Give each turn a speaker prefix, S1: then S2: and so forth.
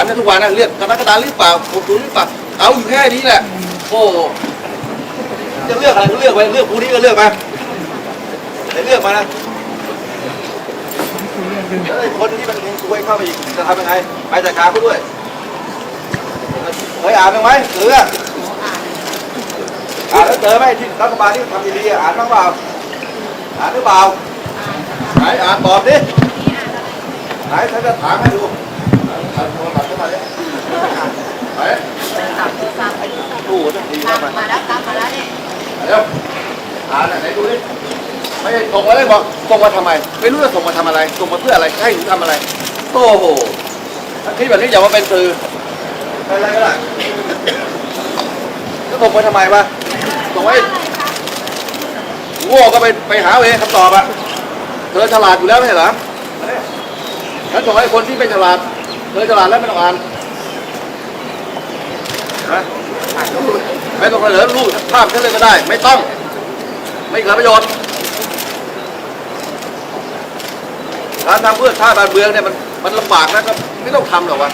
S1: ามกันทุกวันนะเลือกกรรมการหรือเปล่าผมดูหรือเปล่าเอาอยู่แค่นี้แหละโอ้จะเลือกอะไรก็เลือกไปเลือกผู้นี้ก็เลือกมาแต่เลือกมานะแล้วไอ้คนที่มันเฮงซวยเข้าไปอีกจะทำยังไงไปจัดการเขาด้วยเคยอ่านไหมหรืออะอ่านแล้วเจอไหมที่รัฐบาลที่ทำดีๆอ่านบ้างเปล่าอ่านหรือเปล่าไหนอ่านตอบดิไหนฉันจะถามให้ดูไหน ดูสักที
S2: ตาม
S1: มา
S2: มาแล้วตามมาแล้วเนี่ย
S1: เดี๋ยวอ่านไหนดูดิไม่ใช่ส่งมาเลยบอกส่งมาทำไม ไม่รู้จะส่งมาทำอะไรส่งมาเพื่ออะไรให้หนูทำอะไรโอ้โหถ้าคิดแบบนี้อย่ามาเป็นสื่อเป็นอะไรก็ได้แล้วส่งมาทำไมวะส่งไว้โง่ก็ไปไปหาเอาเองคำตอบอะเธอฉลาดอยู่แล้วไม่ใช่เหรอฉันส่งให้คนที่ไม่ฉลาดเธอฉลาดแล้วไม่ต้องอ่านนะ ไม่ต้องเสนอรูปภาพแค่เลยก็ได้ ไม่ต้อง ไม่เกิดประโยชน์การทำเพื่อชาติบ้านเมืองเนี่ยมันมันลำบากนะก็ไม่ต้องทำหรอกวะ